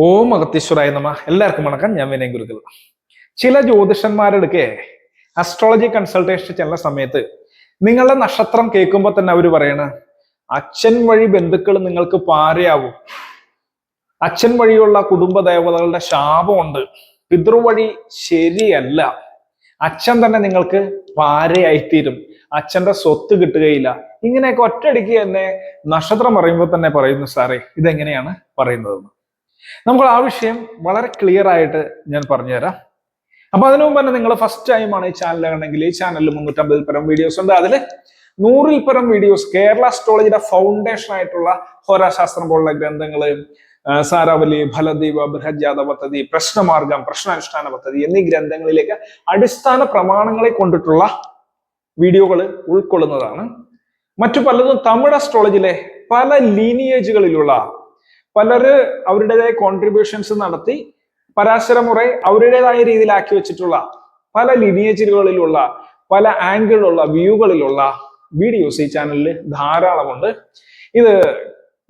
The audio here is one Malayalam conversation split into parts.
ഓം അഗത്തീശ്വരായ നമ. എല്ലാവർക്കും വണക്കം. ഞാൻ വിനയൻ ഗുരുക്കൾ ചില ജ്യോതിഷന്മാരെടുക്കെ അസ്ട്രോളജി കൺസൾട്ടേഷൻ ചെല്ലുന്ന സമയത്ത് നിങ്ങളുടെ നക്ഷത്രം കേൾക്കുമ്പോൾ തന്നെ അവർ പറയണ അച്ഛൻ വഴി ബന്ധുക്കൾ നിങ്ങൾക്ക് പാരയാവും. അച്ഛൻ വഴിയുള്ള കുടുംബ ദേവതകളുടെ ശാപമുണ്ട്. പിതൃവഴി ശരിയല്ല. അച്ഛൻ തന്നെ നിങ്ങൾക്ക് പാരയായിത്തീരും. അച്ഛന്റെ സ്വത്ത് കിട്ടുകയില്ല. ഇങ്ങനെയൊക്കെ ഒറ്റയടിക്ക് തന്നെ നക്ഷത്രം പറയുമ്പോൾ തന്നെ പറയുന്നു സാറേ ഇതെങ്ങനെയാണ് പറയുന്നതെന്ന്? നമുക്ക് ആ വിഷയം വളരെ ക്ലിയർ ആയിട്ട് ഞാൻ പറഞ്ഞുതരാം. അപ്പൊ അതിനു മുമ്പ് തന്നെ നിങ്ങൾ ഫസ്റ്റ് ടൈമാണ് ഈ ചാനൽ ഉണ്ടെങ്കിൽ ഈ ചാനലിൽ മുന്നൂറ്റമ്പതിൽ പരം വീഡിയോസ് ഉണ്ട്. അതിൽ നൂറിൽ പരം വീഡിയോസ് കേരള അസ്ട്രോളജിയുടെ ഫൗണ്ടേഷൻ ആയിട്ടുള്ള ഹോരാശാസ്ത്രം പോലുള്ള ഗ്രന്ഥങ്ങൾ സാരാവലി ഫലദീപ ബൃഹജാത പദ്ധതി പ്രശ്നമാർഗം പ്രശ്നാനുഷ്ഠാന പദ്ധതി എന്നീ ഗ്രന്ഥങ്ങളിലേക്ക് അടിസ്ഥാന പ്രമാണങ്ങളെ കൊണ്ടിട്ടുള്ള വീഡിയോകൾ ഉൾക്കൊള്ളുന്നതാണ്. മറ്റു പലതും തമിഴ് അസ്ട്രോളജിയിലെ പല ലീനിയേജുകളിലുള്ള പലര് അവരുടേതായ കോൺട്രിബ്യൂഷൻസ് നടത്തി പരാശരമുറ അവരുടേതായ രീതിയിലാക്കി വെച്ചിട്ടുള്ള പല ലിനിയേജുകളിലുള്ള പല ആംഗിളിലുള്ള വ്യൂകളിലുള്ള വീഡിയോസ് ഈ ചാനലിൽ ധാരാളമുണ്ട്. ഇത്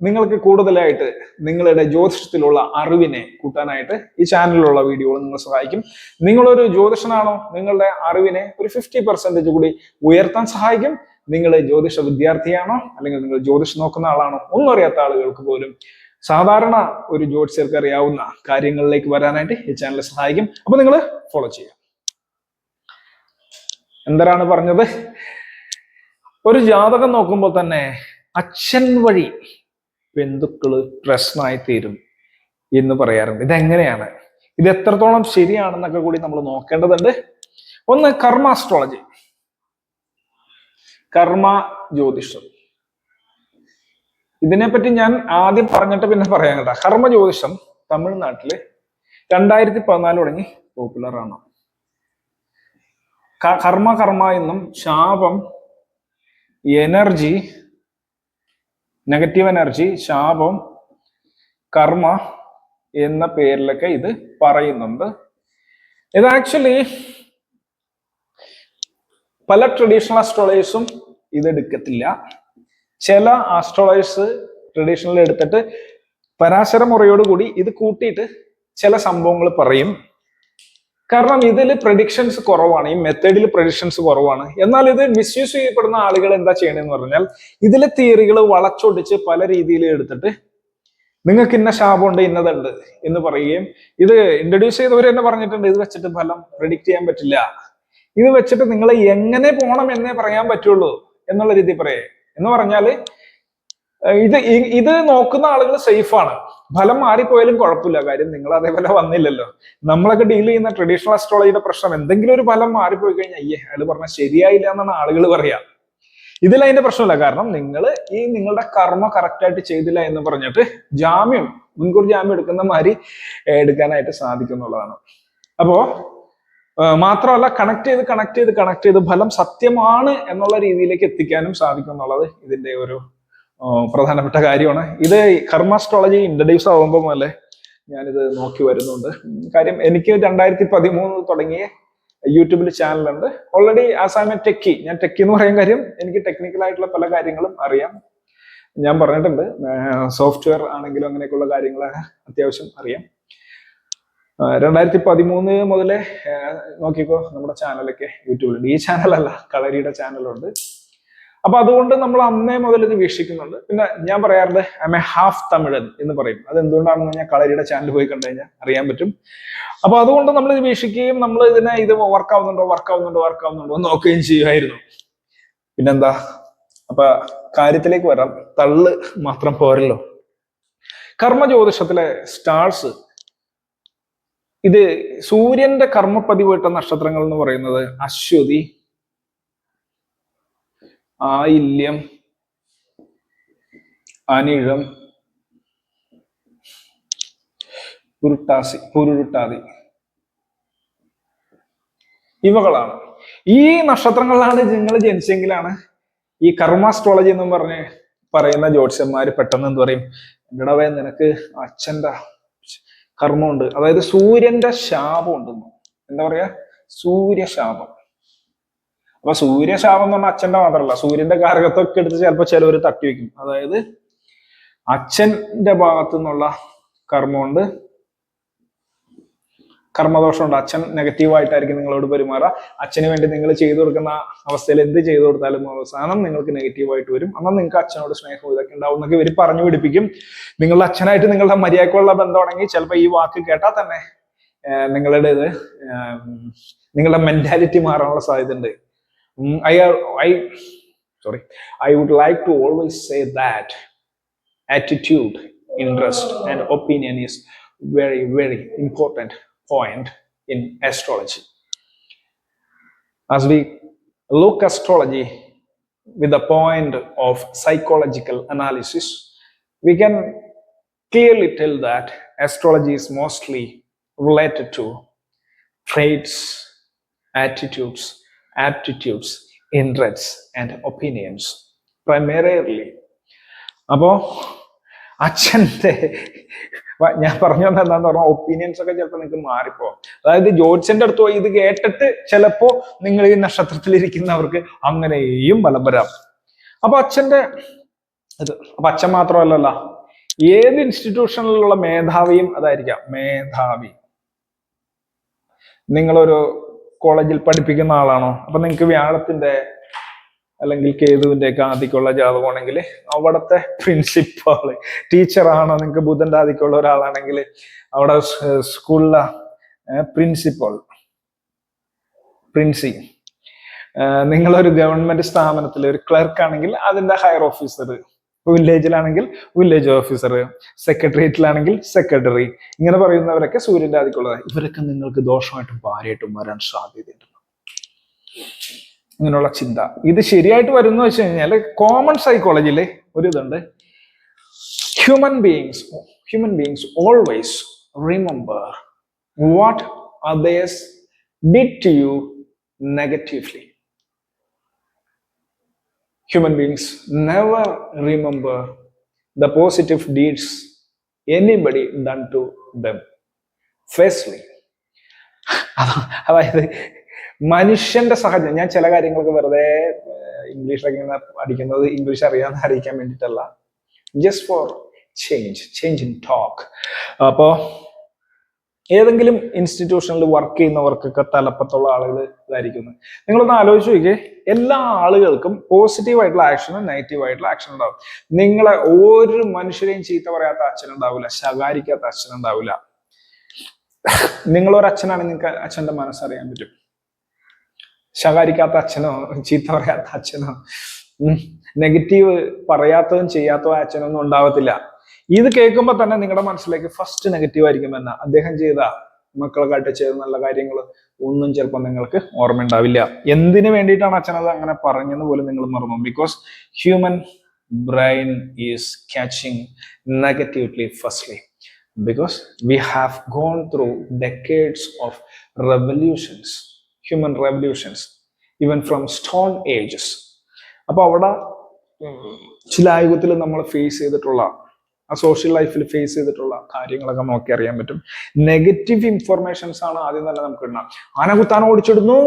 നിങ്ങൾക്ക് കൂടുതലായിട്ട് നിങ്ങളുടെ ജ്യോതിഷത്തിലുള്ള അറിവിനെ കൂട്ടാനായിട്ട് ഈ ചാനലിലുള്ള വീഡിയോകൾ നിങ്ങളെ സഹായിക്കും. നിങ്ങളൊരു ജ്യോതിഷനാണോ? നിങ്ങളുടെ അറിവിനെ ഒരു ഫിഫ്റ്റി പെർസെന്റേജ് കൂടി ഉയർത്താൻ സഹായിക്കും. നിങ്ങൾ ജ്യോതിഷ വിദ്യാർത്ഥിയാണോ? അല്ലെങ്കിൽ നിങ്ങൾ ജ്യോതിഷം നോക്കുന്ന ആളാണോ? ഒന്നും അറിയാത്ത ആളുകൾക്ക് പോലും സാധാരണ ഒരു ജ്യോതിഷർക്ക് അറിയാവുന്ന കാര്യങ്ങളിലേക്ക് വരാനായിട്ട് ഈ ചാനൽ സഹായിക്കും. അപ്പൊ നിങ്ങൾ ഫോളോ ചെയ്യുക. എന്തരാണ് പറഞ്ഞത്? ഒരു ജാതകം നോക്കുമ്പോൾ തന്നെ അച്ഛൻ വഴി ബന്ധുക്കൾ പ്രശ്നമായി തീരും എന്ന് പറയാറുണ്ട്. ഇതെങ്ങനെയാണ്? ഇത് എത്രത്തോളം ശരിയാണെന്നൊക്കെ കൂടി നമ്മൾ നോക്കേണ്ടതുണ്ട്. ഒന്ന് കർമ്മ അസ്ട്രോളജി കർമ്മ ജ്യോതിഷം. ഇതിനെപ്പറ്റി ഞാൻ ആദ്യം പറഞ്ഞിട്ട് പിന്നെ പറയാൻ കേട്ടോ. കർമ്മ ജ്യോതിഷം തമിഴ്നാട്ടിൽ രണ്ടായിരത്തി പതിനാല് തുടങ്ങി പോപ്പുലർ ആണ്. കർമ്മ കർമ്മ എന്നും ശാപം എനർജി നെഗറ്റീവ് എനർജി ശാപം കർമ്മ എന്ന പേരിലൊക്കെ ഇത് പറയുന്നുണ്ട്. ഇത് ആക്ച്വലി പല ട്രഡീഷണൽ അസ്ട്രോളേഴ്സും ഇത് എടുക്കത്തില്ല ചില ആസ്ട്രോളജേഴ്സ് ട്രഡീഷണൽ എടുത്തിട്ട് പരാശര മുറയോടുകൂടി ഇത് കൂട്ടിയിട്ട് ചില സംഭവങ്ങൾ പറയും. കാരണം ഇതിൽ പ്രഡിക്ഷൻസ് കുറവാണ് ഈ മെത്തേഡിൽ പ്രഡിക്ഷൻസ് കുറവാണ്. എന്നാൽ ഇത് മിസ്യൂസ് ചെയ്യപ്പെടുന്ന ആളുകൾ എന്താ ചെയ്യണമെന്ന് പറഞ്ഞാൽ ഇതിലെ തിയറികൾ വളച്ചൊടിച്ച് പല രീതിയിൽ എടുത്തിട്ട് നിങ്ങൾക്ക് ഇന്ന ശാപമുണ്ട് ഇന്നതുണ്ട് എന്ന് പറയുകയും ഇത് ഇൻട്രൊഡ്യൂസ് ചെയ്തവർ തന്നെ പറഞ്ഞിട്ടുണ്ട് ഇത് വെച്ചിട്ട് ഫലം പ്രിഡിക്റ്റ് ചെയ്യാൻ പറ്റില്ല. ഇത് വെച്ചിട്ട് നിങ്ങൾ എങ്ങനെ പോണം എന്നേ പറയാൻ പറ്റുള്ളൂ എന്നുള്ള രീതി പറയേ. എന്ന് പറഞ്ഞാൽ ഇത് ഇത് നോക്കുന്ന ആളുകൾ സേഫ് ആണ്. ഫലം മാറിപ്പോയാലും കുഴപ്പമില്ല. കാര്യം നിങ്ങൾ അതേപോലെ വന്നില്ലല്ലോ. നമ്മളൊക്കെ ഡീൽ ചെയ്യുന്ന ട്രഡീഷണൽ അസ്ട്രോളജിയുടെ പ്രശ്നം എന്തെങ്കിലും ഒരു ഫലം മാറിപ്പോയി കഴിഞ്ഞാൽ അയ്യേ അയാൾ പറഞ്ഞാൽ ശരിയായില്ല എന്നാണ് ആളുകൾ പറയാ. ഇതിൽ അതിന്റെ പ്രശ്നമില്ല. കാരണം നിങ്ങൾ ഈ നിങ്ങളുടെ കർമ്മ കറക്റ്റ് ആയിട്ട് ചെയ്തില്ല എന്ന് പറഞ്ഞിട്ട് ജാമ്യം മുൻകൂർ ജാമ്യം എടുക്കുന്ന മാതിരി എടുക്കാനായിട്ട് സാധിക്കും എന്നുള്ളതാണ്. അപ്പോ മാത്രമല്ല കണക്ട് ചെയ്ത് കണക്ട് ചെയ്ത് കണക്ട് ചെയ്ത് ഫലം സത്യമാണ് എന്നുള്ള രീതിയിലേക്ക് എത്തിക്കാനും സാധിക്കും എന്നുള്ളത് ഇതിന്റെ ഒരു പ്രധാനപ്പെട്ട കാര്യമാണ്. ഇത് കർമാസ്ട്രോളജി ഇൻട്രഡ്യൂസ് ആകുമ്പോൾ അല്ലെ ഞാനിത് നോക്കി വരുന്നുണ്ട്. കാര്യം എനിക്ക് രണ്ടായിരത്തി പതിമൂന്ന് തുടങ്ങിയ യൂട്യൂബിൽ ചാനലുണ്ട് ഓൾറെഡി ആസാമ ടെക്കി ഞാൻ ടെക്കി എന്ന് പറയാൻ കാര്യം എനിക്ക് ടെക്നിക്കൽ ആയിട്ടുള്ള പല കാര്യങ്ങളും അറിയാം. ഞാൻ പറഞ്ഞിട്ടുണ്ട് സോഫ്റ്റ്വെയർ ആണെങ്കിലും അങ്ങനെയൊക്കെയുള്ള കാര്യങ്ങൾ അത്യാവശ്യം അറിയാം. ആ, രണ്ടായിരത്തി പതിമൂന്ന് മുതലേ നോക്കിക്കോ നമ്മുടെ ചാനലൊക്കെ യൂട്യൂബിലുണ്ട്. ഈ ചാനലല്ല കളരിയുടെ ചാനലുണ്ട്. അപ്പൊ അതുകൊണ്ട് നമ്മൾ അന്നേ മുതൽ ഇത് വീക്ഷിക്കുന്നുണ്ട്. പിന്നെ ഞാൻ പറയാറുണ്ട് ഐ എ ഹാഫ് തമിഴൻ എന്ന് പറയും. അത് എന്തുകൊണ്ടാണെന്ന് ഞാൻ കളരിയുടെ ചാനൽ പോയി കണ്ടു കഴിഞ്ഞാൽ അറിയാൻ പറ്റും. അപ്പൊ അതുകൊണ്ട് നമ്മൾ ഇത് വീക്ഷിക്കുകയും നമ്മൾ ഇതിനെ ഇത് വർക്ക് ആവുന്നുണ്ടോ വർക്ക് ആവുന്നുണ്ടോ വർക്ക് ആവുന്നുണ്ടോ നോക്കുകയും ചെയ്യുമായിരുന്നു. പിന്നെന്താ? അപ്പൊ കാര്യത്തിലേക്ക് വരാം. തള്ള് മാത്രം പോരല്ലോ. കർമ്മ ജ്യോതിഷത്തിലെ സ്റ്റാർസ് ഇത് സൂര്യന്റെ കർമ്മപ്പതിവിട്ട നക്ഷത്രങ്ങൾ എന്ന് പറയുന്നത് അശ്വതി ആയില്യം അനിഴം പുരുട്ടാസി പുരുരുട്ടാതി. ഇവകളാണ്. ഈ നക്ഷത്രങ്ങളിലാണ് നിങ്ങൾ ജനിച്ചെങ്കിലാണ് ഈ കർമാസ്ട്രോളജി എന്നും പറഞ്ഞ് പറയുന്ന ജ്യോത്സ്യന്മാര് പെട്ടെന്ന് എന്ത് പറയും എടവേ നിനക്ക് അച്ഛന്റെ കർമ്മമുണ്ട്. അതായത് സൂര്യന്റെ ശാപം ഉണ്ടെന്ന്. എന്താ പറയാ? സൂര്യശാപം. അപ്പൊ സൂര്യശാപം എന്ന് പറഞ്ഞാൽ അച്ഛന്റെ മാത്രമല്ല. സൂര്യന്റെ കാരകത്തൊക്കെ എടുത്ത് ചിലപ്പോൾ ചിലവർ തട്ടി വെക്കും. അതായത് അച്ഛന്റെ ഭാഗത്തു നിന്നുള്ള കർമ്മമുണ്ട്. കർമ്മദോഷമുണ്ട്. അച്ഛൻ നെഗറ്റീവായിട്ടായിരിക്കും നിങ്ങളോട് പെരുമാറുക. അച്ഛന് വേണ്ടി നിങ്ങൾ ചെയ്തു കൊടുക്കുന്ന അവസ്ഥയിൽ എന്ത് ചെയ്തു കൊടുത്താലും അവസാനം നിങ്ങൾക്ക് നെഗറ്റീവായിട്ട് വരും. എന്നാൽ നിങ്ങൾക്ക് അച്ഛനോട് സ്നേഹം ഇതൊക്കെ ഉണ്ടാവും എന്നൊക്കെ ഇവർ പറഞ്ഞു പിടിപ്പിക്കും. നിങ്ങളുടെ അച്ഛനായിട്ട് നിങ്ങളുടെ മര്യാദക്കുള്ള ബന്ധമാണെങ്കിൽ ചിലപ്പോൾ ഈ വാക്ക് കേട്ടാൽ തന്നെ നിങ്ങളുടെ ഇത് നിങ്ങളുടെ മെന്റാലിറ്റി മാറാനുള്ള സാധ്യത ഉണ്ട് I I sorry I would like to always say that attitude, interest, and opinion is very, very important. point in astrology. As we look astrology with the point of psychological analysis, we can clearly tell that astrology is mostly related to traits, attitudes, aptitudes, interests, and opinions. Primarily, അപ്പോ അച്ഛന്റെ വ- ഞാൻ പറഞ്ഞു എന്താന്ന് പറഞ്ഞാൽ ഒപ്പീനിയൻസ് ഒക്കെ ചിലപ്പോൾ നിങ്ങൾക്ക് മാറിപ്പോ. അതായത് ജോത്സ്യന്റെ അടുത്ത് പോയി ഇത് കേട്ടിട്ട് ചിലപ്പോ നിങ്ങൾ ഈ നക്ഷത്രത്തിലിരിക്കുന്നവർക്ക് അങ്ങനെയും ബലം വരാം. അപ്പൊ അച്ഛന്റെ ഇത് അപ്പൊ അച്ഛൻ മാത്രമല്ലല്ല ഏത് ഇൻസ്റ്റിറ്റ്യൂഷനിലുള്ള മേധാവിയും അതായിരിക്കാം. മേധാവി. നിങ്ങളൊരു കോളേജിൽ പഠിപ്പിക്കുന്ന ആളാണോ? അപ്പൊ നിങ്ങൾക്ക് വ്യാഴത്തിന്റെ അല്ലെങ്കിൽ കേതുവിന്റെ ഒക്കെ ആദിക്കുള്ള ജാതകമാണെങ്കിൽ അവിടുത്തെ പ്രിൻസിപ്പാൾ ടീച്ചറാണോ നിങ്ങൾക്ക് ബുധന്റെ ആദിക്കുള്ള ഒരാളാണെങ്കിൽ അവിടെ സ്കൂളിലെ പ്രിൻസിപ്പൾ പ്രിൻസി നിങ്ങളൊരു ഗവൺമെന്റ് സ്ഥാപനത്തിൽ ഒരു ക്ലർക്ക് ആണെങ്കിൽ അതിന്റെ ഹയർ ഓഫീസർ വില്ലേജിലാണെങ്കിൽ വില്ലേജ് ഓഫീസർ സെക്രട്ടേറിയറ്റിലാണെങ്കിൽ സെക്രട്ടറി ഇങ്ങനെ പറയുന്നവരൊക്കെ സൂര്യന്റെ ആദിക്കുള്ളതാണ് ഇവരൊക്കെ നിങ്ങൾക്ക് ദോഷമായിട്ടും ഭാര്യയായിട്ടും വരാൻ സാധ്യതയുണ്ട്. ഇങ്ങനെയുള്ള ചിന്ത. ഇത് ശരിയായിട്ട് വരുന്ന വെച്ച് കഴിഞ്ഞാൽ കോമൺ സൈക്കോളജിയിലെ ഒരു ഇതുണ്ട്. Human beings human beings always remember what others did to you negatively human beings never remember the positive deeds anybody done to them ഫേസ്ലി അത- അതായത് മനുഷ്യന്റെ സഹജം ഞാൻ ചില കാര്യങ്ങളൊക്കെ വെറുതെ ഇംഗ്ലീഷിലൊക്കെ ഇങ്ങനെ അടിക്കുന്നത് ഇംഗ്ലീഷ് അറിയാമെന്ന് അറിയിക്കാൻ വേണ്ടിട്ടല്ല just for change change in talk അപ്പോ ഏതെങ്കിലും ഇൻസ്റ്റിറ്റ്യൂഷനിൽ വർക്ക് ചെയ്യുന്നവർക്കൊക്കെ തലപ്പത്തുള്ള ആളുകൾ ഇതായിരിക്കുന്നത് നിങ്ങളൊന്ന് ആലോചിച്ച് നോക്കിയേ എല്ലാ ആളുകൾക്കും പോസിറ്റീവ് ആയിട്ടുള്ള ആക്ഷനും നെഗറ്റീവ് ആയിട്ടുള്ള ആക്ഷൻ ഉണ്ടാവും. നിങ്ങളെ ഒരു മനുഷ്യരെയും ചീത്ത പറയാത്ത അച്ഛൻ ഉണ്ടാവില്ല. ശകാരിക്കാത്ത അച്ഛൻ ഉണ്ടാവില്ല. നിങ്ങളൊരച്ഛനാണെങ്കിൽ നിങ്ങൾക്ക് അച്ഛന്റെ മനസ്സറിയാൻ പറ്റും. ശകാരിക്കാത്ത അച്ഛനോ ചീത്ത പറയാത്ത അച്ഛനോ നെഗറ്റീവ് പറയാത്തതും ചെയ്യാത്തതും അച്ഛനൊന്നും ഉണ്ടാവത്തില്ല. ഇത് കേൾക്കുമ്പോൾ തന്നെ നിങ്ങളുടെ മനസ്സിലേക്ക് ഫസ്റ്റ് നെഗറ്റീവ് ആയിരിക്കും എന്നാ അദ്ദേഹം ചെയ്ത മക്കളെക്കാട്ട് ചെയ്ത നല്ല കാര്യങ്ങൾ ഒന്നും ചിലപ്പോൾ നിങ്ങൾക്ക് ഓർമ്മ ഉണ്ടാവില്ല എന്തിനു വേണ്ടിയിട്ടാണ് അച്ഛനത് അങ്ങനെ പറഞ്ഞെന്ന് പോലും നിങ്ങൾ മറന്നു because human brain is catching negatively firstly because we have gone through decades of revolutions, human revolutions even from stone ages അപ്പൊ അവിടെ ചില ആയുധത്തിൽ നമ്മൾ ഫേസ് ചെയ്തിട്ടുള്ള ആ സോഷ്യൽ ലൈഫിൽ ഫേസ് ചെയ്തിട്ടുള്ള കാര്യങ്ങളൊക്കെ നോക്കി അറിയാൻ പറ്റും. നെഗറ്റീവ് ഇൻഫർമേഷൻസ് ആണ് ആദ്യം തന്നെ നമുക്ക് ഉണ്ടാകും ആന കുത്താന ഓടിച്ചിടുന്നു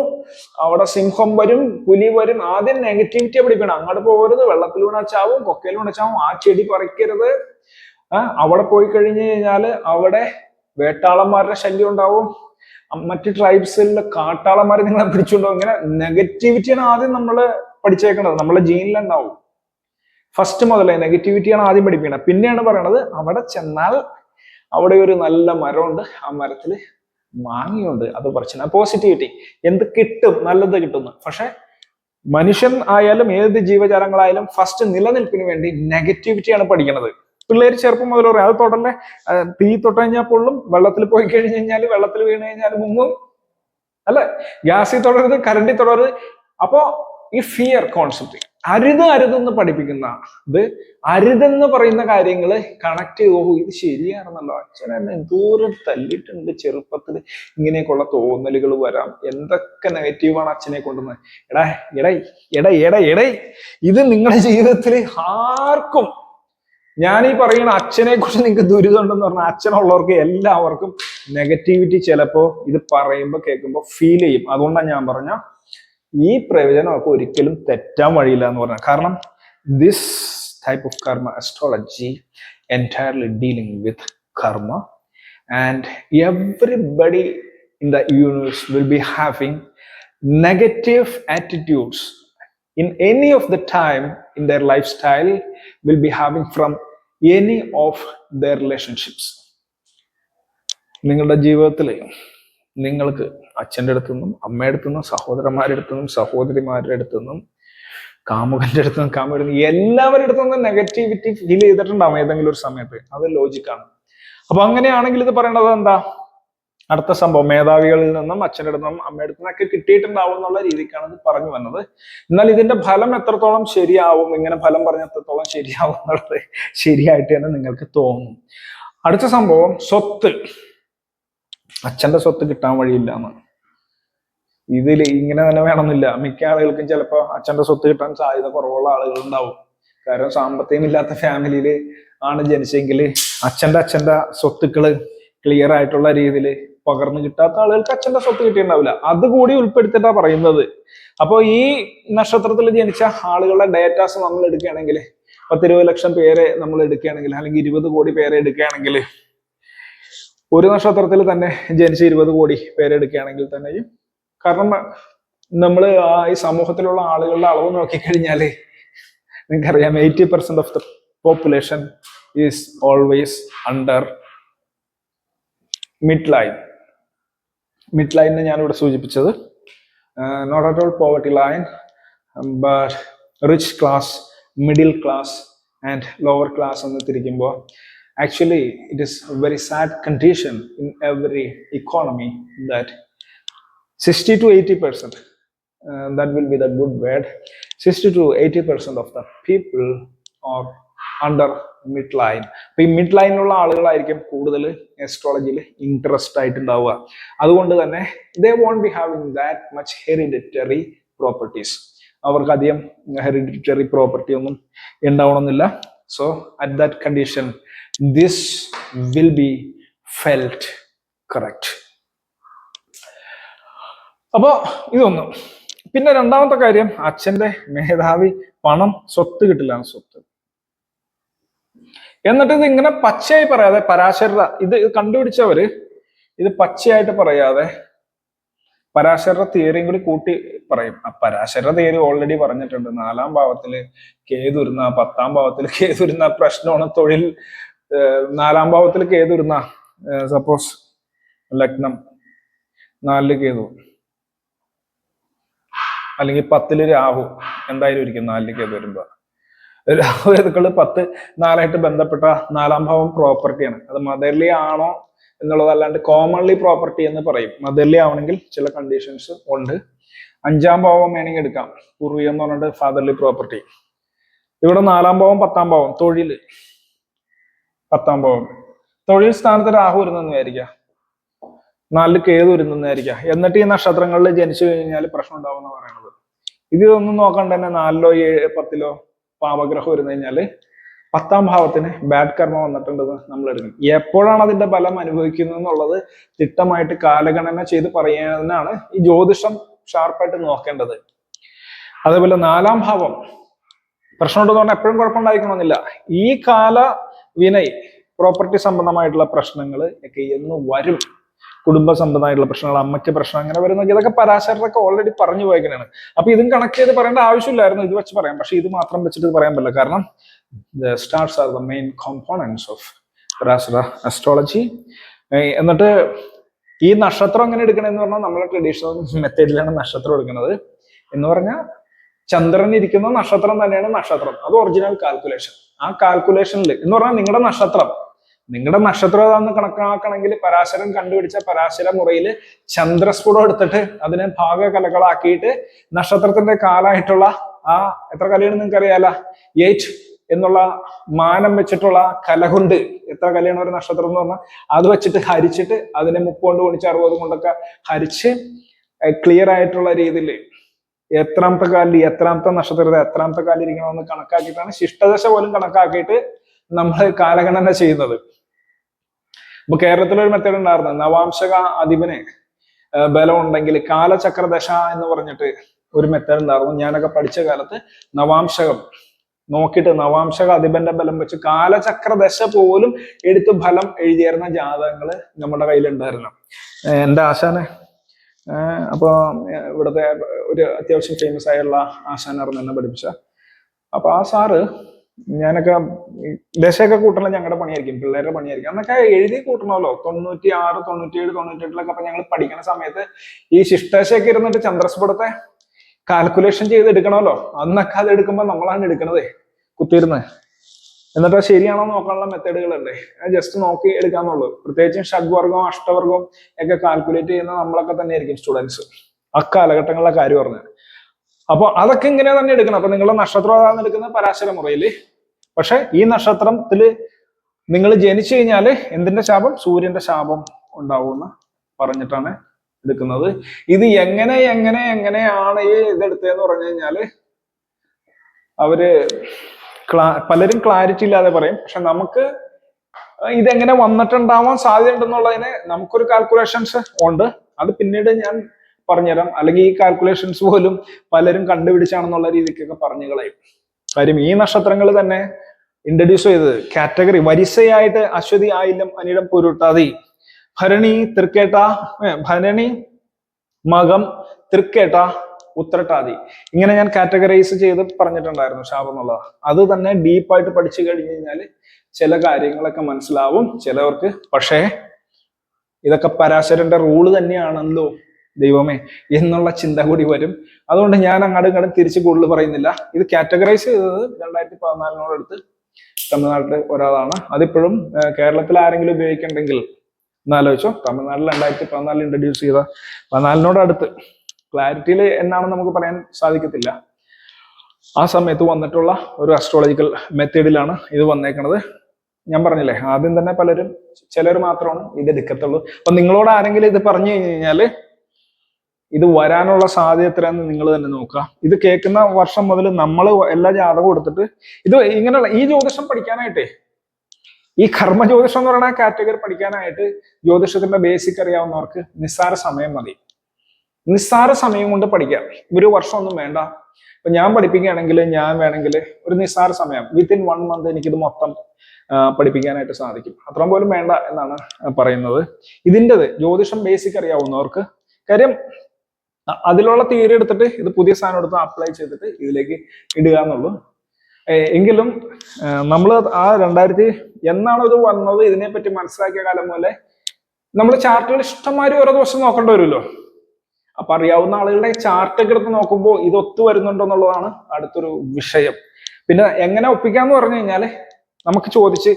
അവിടെ സിംഹം വരും പുലി വരും ആദ്യം നെഗറ്റിവിറ്റി പഠിക്കണം അങ്ങോട്ട് പോകരുത് വെള്ളത്തിൽ വീണച്ചാവും കൊക്കയിൽ വീണച്ചാവും ആ ചെടി പറിക്കരുത്. അവിടെ പോയി കഴിഞ്ഞു കഴിഞ്ഞാൽ അവിടെ വേട്ടാളന്മാരുടെ ശല്യം ഉണ്ടാവും. മറ്റ് ട്രൈബ്സിലെ കാട്ടാളന്മാരെ നിങ്ങളെ പിടിച്ചുണ്ടോ ഇങ്ങനെ നെഗറ്റിവിറ്റിയാണ് ആദ്യം നമ്മൾ പഠിച്ചേക്കേണ്ടത്. നമ്മളെ ജീനിലുണ്ടാവും ഫസ്റ്റ് മുതലേ നെഗറ്റിവിറ്റിയാണ് ആദ്യം പഠിപ്പിക്കുന്നത് പിന്നെയാണ് പറയണത് അവിടെ ചെന്നാൽ അവിടെ ഒരു നല്ല മരമുണ്ട്. ആ മരത്തിൽ മാങ്ങിയുണ്ട്. അത് പറിച്ചാൽ പോസിറ്റിവിറ്റി എന്ത് കിട്ടും? നല്ലത് കിട്ടും. പക്ഷെ മനുഷ്യൻ ആയാലും ഏത് ജീവജാലങ്ങളായാലും ഫസ്റ്റ് നിലനിൽപ്പിന് വേണ്ടി നെഗറ്റിവിറ്റിയാണ് പഠിക്കുന്നത് പിള്ളേർ ചെറുപ്പം മുതൽ പറയും അത് തൊടല്ലേ. തീ തൊട്ട് കഴിഞ്ഞാൽ പൊള്ളും. വെള്ളത്തിൽ പോയി കഴിഞ്ഞ് കഴിഞ്ഞാൽ വെള്ളത്തിൽ വീണ് കഴിഞ്ഞാൽ മുങ്ങും. അല്ലെ? ഗ്യാസിൽ തുടരുത് കരണ്ടിൽ തുടരുത്. അപ്പോ ഈ ഫിയർ കോൺസെപ്റ്റ് അരുത് അരുതെന്ന് പഠിപ്പിക്കുന്ന ഇത് അരുതെന്ന് പറയുന്ന കാര്യങ്ങൾ കണക്ട് ചെയ്ത് ഓ ഇത് ശരിയാണെന്നല്ലോ. അച്ഛനെ എന്നെ എന്തോരം തല്ലിയിട്ടുണ്ട് ചെറുപ്പത്തിൽ ഇങ്ങനെയൊക്കെയുള്ള തോന്നലുകൾ വരാം. എന്തൊക്കെ നെഗറ്റീവാണ് അച്ഛനെ കൊണ്ടുവന്നത്. എടാ എടൈ എടൈ എടൈ എടൈ. ഇത് നിങ്ങളുടെ ജീവിതത്തിൽ ആർക്കും ഞാൻ ഈ പറയുന്ന അച്ഛനെ കുറിച്ച് നിങ്ങൾക്ക് ദുരിതമുണ്ടെന്ന് പറഞ്ഞാൽ അച്ഛനുള്ളവർക്ക് എല്ലാവർക്കും നെഗറ്റിവിറ്റി ചിലപ്പോ ഇത് പറയുമ്പോൾ കേൾക്കുമ്പോൾ ഫീൽ ചെയ്യും. അതുകൊണ്ടാണ് ഞാൻ പറഞ്ഞ ഈ പ്രയോജനമൊക്കെ ഒരിക്കലും തെറ്റാൻ വഴിയില്ല എന്ന് പറഞ്ഞ. കാരണം this type of karma astrology entirely dealing with karma and everybody in the universe will be having negative attitudes in any of the time in their lifestyle will be having from any of their relationships. നിങ്ങളുടെ ജീവിതത്തിൽ നിങ്ങൾക്ക് അച്ഛന്റെ അടുത്തു നിന്നും അമ്മയുടെ അടുത്തു നിന്നും സഹോദരന്മാരുടെ അടുത്തു നിന്നും സഹോദരിമാരുടെ അടുത്തു നിന്നും കാമുകന്റെ അടുത്ത് നിന്നും കാമുകരുടെ നിന്നും എല്ലാവരുടെ അടുത്തു നിന്നും നെഗറ്റിവിറ്റി ഫീൽ ചെയ്തിട്ടുണ്ടാവും ഏതെങ്കിലും ഒരു സമയത്ത്. അത് ലോജിക്കാണ് അപ്പൊ അങ്ങനെയാണെങ്കിൽ ഇത് പറയേണ്ടത് എന്താ? അടുത്ത സംഭവം മേധാവികളിൽ നിന്നും അച്ഛന്റെ നിന്നും അമ്മയുടെ നിന്നൊക്കെ കിട്ടിയിട്ടുണ്ടാവും എന്നുള്ള രീതിക്കാണ് ഇത് പറഞ്ഞു വന്നത്. എന്നാൽ ഇതിന്റെ ഫലം എത്രത്തോളം ശരിയാവും ഇങ്ങനെ ഫലം പറഞ്ഞ എത്രത്തോളം ശരിയാവും എന്നുള്ളത് ശരിയായിട്ട് തന്നെ നിങ്ങൾക്ക് തോന്നും. അടുത്ത സംഭവം സ്വത്ത്. അച്ഛന്റെ സ്വത്ത് കിട്ടാൻ വഴിയില്ല എന്നാണ് ഇതിൽ ഇങ്ങനെ തന്നെ വേണമെന്നില്ല. മിക്ക ആളുകൾക്കും ചിലപ്പോൾ അച്ഛന്റെ സ്വത്ത് കിട്ടാൻ സാധ്യത കുറവുള്ള ആളുകൾ ഉണ്ടാവും കാരണം സാമ്പത്തികം ഇല്ലാത്ത ഫാമിലിയിൽ ആണ് ജനിച്ചെങ്കിൽ അച്ഛന്റെ അച്ഛന്റെ സ്വത്തുക്കൾ ക്ലിയർ ആയിട്ടുള്ള രീതിയിൽ പകർന്നു കിട്ടാത്ത ആളുകൾക്ക് അച്ഛന്റെ സ്വത്ത് കിട്ടിയിട്ടുണ്ടാവില്ല. അതുകൂടി ഉൾപ്പെടുത്തിട്ടാ പറയുന്നത്. അപ്പോൾ ഈ നക്ഷത്രത്തിൽ ജനിച്ച ആളുകളുടെ ഡേറ്റാസ് നമ്മൾ എടുക്കുകയാണെങ്കിൽ പത്തിരുപത് ലക്ഷം പേരെ നമ്മൾ എടുക്കുകയാണെങ്കിൽ അല്ലെങ്കിൽ ഇരുപത് കോടി പേരെ എടുക്കുകയാണെങ്കിൽ ഒരു നക്ഷത്രത്തിൽ തന്നെ ജനിച്ച ഇരുപത് കോടി പേരെ എടുക്കുകയാണെങ്കിൽ തന്നെയും കാരണം നമ്മൾ ഈ സമൂഹത്തിലുള്ള ആളുകളുടെ അളവ് നോക്കിക്കഴിഞ്ഞാൽ നിങ്ങൾക്കറിയാം eighty percent of the is always under mid line mid ലൈനിനെ ഞാനിവിടെ സൂചിപ്പിച്ചത് not at all poverty line but rich class middle class and lower class എന്ന് തിരിക്കുമ്പോൾ actually it is very sad condition in every economy that 60 to 80 percent uh, that will be the good word 60 to 80 percent of the people are under mid line അപ്പൊ ഈ മിഡ് ലൈനിലുള്ള ആളുകളായിരിക്കും കൂടുതൽ എസ്ട്രോളജിയിൽ ഇൻട്രസ്റ്റ് ആയിട്ടുണ്ടാവുക. അതുകൊണ്ട് തന്നെ they won't be having that much hereditary properties അവർക്ക് അധികം ഹെറിഡിറ്ററി പ്രോപ്പർട്ടി ഒന്നും ഉണ്ടാവണമെന്നില്ല. So at that condition this will be felt correct അപ്പോ ഇതൊന്നും. പിന്നെ രണ്ടാമത്തെ കാര്യം അച്ഛന്റെ മേധാവി പണം സ്വത്ത് കിട്ടില്ല സ്വത്ത്. എന്നിട്ട് ഇത് ഇങ്ങനെ പച്ചയായി പറയാതെ പരാശരത ഇത് കണ്ടുപിടിച്ചവര് ഇത് പച്ചയായിട്ട് പറയാതെ പരാശര തിയറിയും കൂടി കൂട്ടി പറയും. ആ പരാശര തിയറി ഓൾറെഡി പറഞ്ഞിട്ടുണ്ട്. നാലാം ഭാവത്തിൽ കേതുരുന്ന പത്താം ഭാവത്തിൽ കേതുരുന്ന പ്രശ്നമാണ് തൊഴിൽ നാലാം ഭാവത്തിൽ കേതുരുന്ന സപ്പോസ് ലഗ്നം നാലിൽ കേതു അല്ലെങ്കിൽ പത്തിൽ രാഹു എന്തായാലും ഇരിക്കും നാലിലേക്ക് വരുമ്പോ. രാഹു ഏതുക്കൾ പത്ത് നാലായിട്ട് ബന്ധപ്പെട്ട നാലാം ഭാവം പ്രോപ്പർട്ടിയാണ് അത് മദർലി ആണോ എന്നുള്ളതല്ലാണ്ട് കോമൺലി പ്രോപ്പർട്ടി എന്ന് പറയും. മദർലി ആവണമെങ്കിൽ ചില കണ്ടീഷൻസ് ഉണ്ട്. അഞ്ചാം ഭാവം വേണമെങ്കിൽ എടുക്കാം. പൂർവീയം എന്ന് പറഞ്ഞിട്ട് ഫാദർലി പ്രോപ്പർട്ടി ഇവിടെ നാലാം ഭാവം പത്താം ഭാവം. തൊഴിൽ. പത്താം ഭാവം. തൊഴിൽ സ്ഥാനത്ത് രാഹു വരുന്നെന്ന് വിചാരിക്കുക നാലിൽ കേതു വരുന്നതായിരിക്കാം എന്നിട്ട് ഈ നക്ഷത്രങ്ങളിൽ ജനിച്ചു കഴിഞ്ഞാൽ പ്രശ്നം ഉണ്ടാവുമെന്ന് പറയുന്നത്. ഇത് ഒന്നും നോക്കണ്ട തന്നെ നാലിലോ ഏഴ് പത്തിലോ? പാപഗ്രഹം വരുന്നു കഴിഞ്ഞാൽ പത്താം ഭാവത്തിന് ബാഡ് കർമ്മ വന്നിട്ടുണ്ടെന്ന് നമ്മൾ എടുക്കും എപ്പോഴാണ് അതിന്റെ ഫലം അനുഭവിക്കുന്നത് എന്നുള്ളത് തിട്ടമായിട്ട് കാലഗണന ചെയ്ത് പറയാനാണ് ഈ ജ്യോതിഷം ഷാർപ്പായിട്ട് നോക്കേണ്ടത്. അതേപോലെ നാലാം ഭാവം. പ്രശ്നമുണ്ടെന്ന് പറഞ്ഞാൽ എപ്പോഴും കുഴപ്പമുണ്ടായിരിക്കണമെന്നില്ല. ഈ കാല വിനയ് പ്രോപ്പർട്ടി സംബന്ധമായിട്ടുള്ള പ്രശ്നങ്ങൾ ഒക്കെ എന്ന് വരും. കുടുംബ സംബന്ധമായിട്ടുള്ള പ്രശ്നങ്ങൾ അമ്മയ്ക്ക് പ്രശ്നം അങ്ങനെ വരുന്ന ഇതൊക്കെ പരാശരൊക്കെ ഓൾറെഡി പറഞ്ഞു പോയിക്കണാണ്. അപ്പൊ ഇതും കണക്ട് ചെയ്ത് പറയേണ്ട ആവശ്യമില്ലായിരുന്നു ഇത് വെച്ച് പറയാം. പക്ഷെ ഇത് മാത്രം വെച്ചിട്ട് പറയാൻ പറ്റില്ല. കാരണം stars are the main components of Parashara astrology എന്നിട്ട് ഈ നക്ഷത്രം എങ്ങനെ എടുക്കണമെന്ന് പറഞ്ഞാൽ നമ്മളെ ട്രഡീഷണൽ മെത്തേഡിലാണ് നക്ഷത്രം എടുക്കുന്നത്. എന്ന് പറഞ്ഞാൽ ചന്ദ്രൻ ഇരിക്കുന്ന നക്ഷത്രം തന്നെയാണ് നക്ഷത്രം. അത് ഒറിജിനൽ കാൽക്കുലേഷൻ ആ കാൽക്കുലേഷനിൽ എന്ന് പറഞ്ഞാൽ നിങ്ങളുടെ നക്ഷത്രം നിങ്ങളുടെ നക്ഷത്രം ഏതാണെന്ന് കണക്കാക്കണമെങ്കിൽ പരാശരം കണ്ടുപിടിച്ച പരാശര മുറയിൽ ചന്ദ്രസ്ഫുടം എടുത്തിട്ട് അതിനെ ഭാഗകലകളാക്കിയിട്ട് നക്ഷത്രത്തിന്റെ കാലായിട്ടുള്ള ആ എത്ര കലയാണ് നിങ്ങൾക്ക് അറിയാല എയ്റ്റ് എന്നുള്ള മാനം വെച്ചിട്ടുള്ള കല കൊണ്ട് എത്ര കലയാണ് ഒരു നക്ഷത്രം എന്ന് പറഞ്ഞാൽ അത് വെച്ചിട്ട് ഹരിച്ചിട്ട് അതിനെ മുപ്പുകൊണ്ട് ഗുണിച്ച് അറുപത് കൊണ്ടൊക്കെ ഹരിച്ച് ക്ലിയർ ആയിട്ടുള്ള രീതിയിൽ എത്രാമത്തെ കാലിൽ എത്രാമത്തെ നക്ഷത്രത്തെ എത്രാമത്തെ കാലിൽ ഇരിക്കണമെന്ന് കണക്കാക്കിയിട്ടാണ് ശിഷ്ടദശ പോലും കണക്കാക്കിയിട്ട് നമ്മൾ കാലഗണന ചെയ്യുന്നത്. ഇപ്പൊ കേരളത്തിലൊരു മെത്തേഡ് ഉണ്ടായിരുന്നു. നവാംശക അധിപന് ബലം ഉണ്ടെങ്കിൽ കാലചക്രദശ എന്ന് പറഞ്ഞിട്ട് ഒരു മെത്തേഡ് ഉണ്ടായിരുന്നു. ഞാനൊക്കെ പഠിച്ച കാലത്ത് നവാംശകം. നോക്കിയിട്ട് നവാംശക അധിപന്റെ ബലം വെച്ച് കാലചക്രദശ പോലും എടുത്ത് ഫലം എഴുതിയിരുന്ന ജാതകങ്ങൾ നമ്മുടെ കയ്യിലുണ്ടായിരുന്നു. എന്റെ ആശാനെ? ഏഹ് അപ്പൊ ഇവിടുത്തെ ഒരു അത്യാവശ്യം ഫേമസ് ആയുള്ള ആശാനായിരുന്നു എന്നെ പഠിപ്പിച്ച. അപ്പൊ ആ സാറ് ഞാനൊക്കെ ദശയൊക്കെ കൂട്ടണ ഞങ്ങളുടെ പണിയായിരിക്കും പിള്ളേരുടെ പണിയായിരിക്കും. അന്നൊക്കെ എഴുതി കൂട്ടണമല്ലോ. തൊണ്ണൂറ്റി ആറ് തൊണ്ണൂറ്റി ഏഴ് തൊണ്ണൂറ്റി എട്ടിലൊക്കെ അപ്പൊ ഞങ്ങൾ പഠിക്കുന്ന സമയത്ത് ഈ ശിഷ്ടശയൊക്കെ ഇരുന്നിട്ട് ചന്ദ്രസ്ഫുടത്തെ കാൽക്കുലേഷൻ ചെയ്ത് എടുക്കണമല്ലോ. അന്നൊക്കെ അത് എടുക്കുമ്പോൾ നമ്മളാണ് എടുക്കണതേ കുത്തിയിരുന്ന്. എന്നിട്ട് ശരിയാണോ നോക്കാനുള്ള മെത്തേഡുകളുണ്ട് ജസ്റ്റ് നോക്കി എടുക്കാന്നുള്ളൂ. പ്രത്യേകിച്ചും ഷഡ്വർഗവും അഷ്ടവർഗവും ഒക്കെ കാൽക്കുലേറ്റ് ചെയ്യുന്ന നമ്മളൊക്കെ തന്നെയായിരിക്കും സ്റ്റുഡൻസ് അക്കാലഘട്ടങ്ങളിലെ കാര്യം പറഞ്ഞത്. അപ്പൊ അതൊക്കെ ഇങ്ങനെ തന്നെ എടുക്കണം. അപ്പൊ നിങ്ങളുടെ നക്ഷത്രം എടുക്കുന്നത് പരാശര മുറയിൽ പക്ഷെ ഈ നക്ഷത്രത്തിൽ നിങ്ങൾ ജനിച്ചു കഴിഞ്ഞാൽ എന്തിന്റെ ശാപം? സൂര്യന്റെ ശാപം ഉണ്ടാവുമെന്ന് പറഞ്ഞിട്ടാണ് എടുക്കുന്നത്. ഇത് എങ്ങനെ എങ്ങനെ എങ്ങനെയാണ് ഈ ഇതെടുത്തതെന്ന് പറഞ്ഞു കഴിഞ്ഞാൽ അവർ ക്ലാ പലരും ക്ലാരിറ്റി ഇല്ലാതെ പറയും. പക്ഷെ നമുക്ക് ഇതെങ്ങനെ വന്നിട്ടുണ്ടാവാൻ സാധ്യത ഉണ്ടെന്നുള്ളതിന് നമുക്കൊരു കാൽക്കുലേഷൻസ് ഉണ്ട്. അത് പിന്നീട് ഞാൻ പറഞ്ഞുതരാം. അല്ലെങ്കിൽ ഈ കാൽക്കുലേഷൻസ് പോലും പലരും കണ്ടുപിടിച്ചാണെന്നുള്ള രീതിക്കൊക്കെ പറഞ്ഞു കളയും. കാര്യം ഈ നക്ഷത്രങ്ങൾ തന്നെ ഇൻട്രഡ്യൂസ് ചെയ്തത് കാറ്റഗറി വരിസയായിട്ട് അശ്വതി ആയില്ലം അനിടം പൊരുട്ടാതി. ഭരണി തൃക്കേട്ട ഭരണി മകം തൃക്കേട്ട ഉത്രട്ടാതി. ഇങ്ങനെ ഞാൻ കാറ്റഗറൈസ് ചെയ്ത് പറഞ്ഞിട്ടുണ്ടായിരുന്നു ശാപം എന്നുള്ളത്. അത് തന്നെ ഡീപ്പായിട്ട് പഠിച്ചു കഴിഞ്ഞു കഴിഞ്ഞാൽ ചില കാര്യങ്ങളൊക്കെ മനസ്സിലാവും ചിലവർക്ക്. പക്ഷേ ഇതൊക്കെ പരാശരന്റെ റൂൾ തന്നെയാണല്ലോ. ദൈവമേ എന്നുള്ള ചിന്ത കൂടി വരും. അതുകൊണ്ട് ഞാൻ അങ്ങാടും ഇങ്ങോട്ടും തിരിച്ച് കൂടുതൽ പറയുന്നില്ല. ഇത് കാറ്റഗറൈസ് ചെയ്തത് രണ്ടായിരത്തി പതിനാലിനോടടുത്ത് തമിഴ്നാട്ടിലെ ഒരാളാണ്. അതിപ്പോഴും കേരളത്തിൽ ആരെങ്കിലും ഉപയോഗിക്കണ്ടെങ്കിൽ എന്നാലോചിച്ചോ തമിഴ്നാട്ടിൽ രണ്ടായിരത്തി പതിനാലിൽ ഇൻട്രൊഡ്യൂസ് ചെയ്ത പതിനാലിനോടടുത്ത് ക്ലാരിറ്റിയിൽ എന്നാണെന്ന് നമുക്ക് പറയാൻ സാധിക്കത്തില്ല. ആ സമയത്ത് വന്നിട്ടുള്ള ഒരു അസ്ട്രോളജിക്കൽ മെത്തേഡിലാണ് ഇത് വന്നേക്കണത്. ഞാൻ പറഞ്ഞില്ലേ ആദ്യം തന്നെ പലരും ചിലർ മാത്രമാണ് ഇത് എടുക്കത്തുള്ളൂ. അപ്പൊ നിങ്ങളോട് ആരെങ്കിലും ഇത് പറഞ്ഞു കഴിഞ്ഞു കഴിഞ്ഞാൽ ഇത് വരാനുള്ള സാധ്യത എത്രയാന്ന് നിങ്ങൾ തന്നെ നോക്കുക. ഇത് കേൾക്കുന്ന വർഷം മുതൽ നമ്മൾ എല്ലാ ജാതകം കൊടുത്തിട്ട് ഇത് ഇങ്ങനെയുള്ള ഈ ജ്യോതിഷം പഠിക്കാനായിട്ടേ ഈ കർമ്മ ജ്യോതിഷം എന്ന് പറയുന്ന കാറ്റഗറി പഠിക്കാനായിട്ട് ജ്യോതിഷത്തിന്റെ ബേസിക് അറിയാവുന്നവർക്ക് നിസ്സാര സമയം മതി. നിസ്സാര സമയം കൊണ്ട് പഠിക്കാം ഒരു വർഷം ഒന്നും വേണ്ട. ഇപ്പൊ ഞാൻ പഠിപ്പിക്കുകയാണെങ്കിൽ ഞാൻ വേണമെങ്കിൽ ഒരു നിസ്സാര സമയം വിത്തിൻ വൺ മന്ത് എനിക്കിത് മൊത്തം പഠിപ്പിക്കാനായിട്ട് സാധിക്കും. അത്രയും പോലും വേണ്ട എന്നാണ് പറയുന്നത്. ഇതിന്റെത് ജ്യോതിഷം ബേസിക് അറിയാവുന്നവർക്ക്. കാര്യം അതിലുള്ള തിയറി എടുത്തിട്ട് ഇത് പുതിയ സാധനം എടുത്ത് അപ്ലൈ ചെയ്തിട്ട് ഇതിലേക്ക് ഇടുക എന്നുള്ളൂ. എങ്കിലും നമ്മൾ ആ രണ്ടായിരത്തി എന്നാണ് ഇത് വന്നത് ഇതിനെപ്പറ്റി മനസ്സിലാക്കിയ കാലം പോലെ നമ്മൾ ചാർട്ടുകൾ ഇഷ്ടംമാതിരി ഓരോ ദിവസം നോക്കേണ്ടി വരുമല്ലോ. അപ്പൊ അറിയാവുന്ന ആളുകളുടെ ചാർട്ടൊക്കെ എടുത്ത് നോക്കുമ്പോൾ ഇത് ഒത്തു വരുന്നുണ്ടോ എന്നുള്ളതാണ് അടുത്തൊരു വിഷയം. പിന്നെ എങ്ങനെ ഒപ്പിക്കാന്ന് പറഞ്ഞു കഴിഞ്ഞാൽ നമുക്ക് ചോദിച്ച്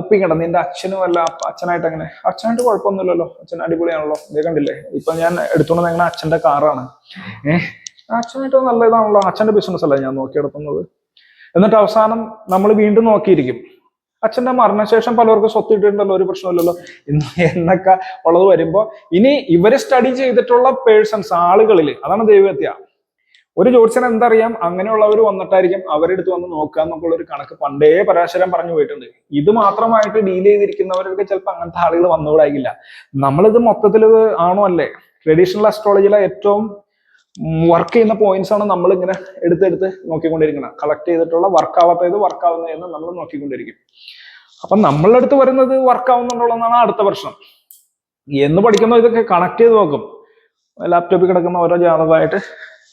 ഒപ്പിക്കണം. നിന്റെ അച്ഛനും അല്ല അച്ഛനായിട്ട് അങ്ങനെ. അച്ഛനായിട്ട് കുഴപ്പമൊന്നുമില്ലല്ലോ. അച്ഛൻ അടിപൊളിയാണല്ലോ. ഇതേ കണ്ടില്ലേ? ഇപ്പൊ ഞാൻ എടുത്തോണ്ട് ഞങ്ങളുടെ അച്ഛന്റെ കാറാണ്. ഏഹ് അച്ഛനായിട്ട് നല്ല ഇതാണല്ലോ. അച്ഛന്റെ ബിസിനസ് അല്ല ഞാൻ നോക്കിയെടുക്കുന്നത് എന്നിട്ട് അവസാനം നമ്മൾ വീണ്ടും നോക്കിയിരിക്കും. അച്ഛന്റെ മരണശേഷം പലർക്കും സ്വത്ത് ഇട്ടിട്ടുണ്ടല്ലോ ഒരു പ്രശ്നമില്ലല്ലോ. എന്നൊക്കെ ഉള്ളത് വരുമ്പോ ഇനി ഇവർ സ്റ്റഡി ചെയ്തിട്ടുള്ള പേഴ്സൺസ് ആളുകളിൽ അതാണ് ദൈവത്യ ഒരു ജ്യോത്സ്യൻ എന്തറിയാം? അങ്ങനെയുള്ളവർ വന്നിട്ടായിരിക്കും അവരുടെ അടുത്ത് വന്ന് നോക്കുക എന്നൊക്കെയുള്ള ഒരു കണക്ക് പണ്ടേ പരാശരം പറഞ്ഞു പോയിട്ടുണ്ട്. ഇത് മാത്രമായിട്ട് ഡീൽ ചെയ്തിരിക്കുന്നവരൊക്കെ ചിലപ്പോൾ അങ്ങനത്തെ ആളുകൾ വന്നുകൂടായില്ല നമ്മളിത് മൊത്തത്തിൽ ആണോ അല്ലേ? ട്രഡീഷണൽ അസ്ട്രോളജിയിലെ ഏറ്റവും വർക്ക് ചെയ്യുന്ന പോയിന്റ്സ് ആണ് നമ്മൾ ഇങ്ങനെ എടുത്തെടുത്ത് നോക്കിക്കൊണ്ടിരിക്കുന്നത്. കളക്ട് ചെയ്തിട്ടുള്ള വർക്ക് ആവാത്തത് വർക്ക് ആവുന്നതെന്ന് നമ്മൾ നോക്കിക്കൊണ്ടിരിക്കും. അപ്പൊ നമ്മളുടെ അടുത്ത് വരുന്നത് വർക്ക് ആവുന്നുണ്ടോന്നാണ് അടുത്ത പ്രശ്നം. എന്ന് പഠിക്കുമ്പോൾ ഇതൊക്കെ കണക്ട് ചെയ്ത് നോക്കും. ലാപ്ടോപ്പിൽ കിടക്കുന്ന ഓരോ ജാതകമായിട്ട്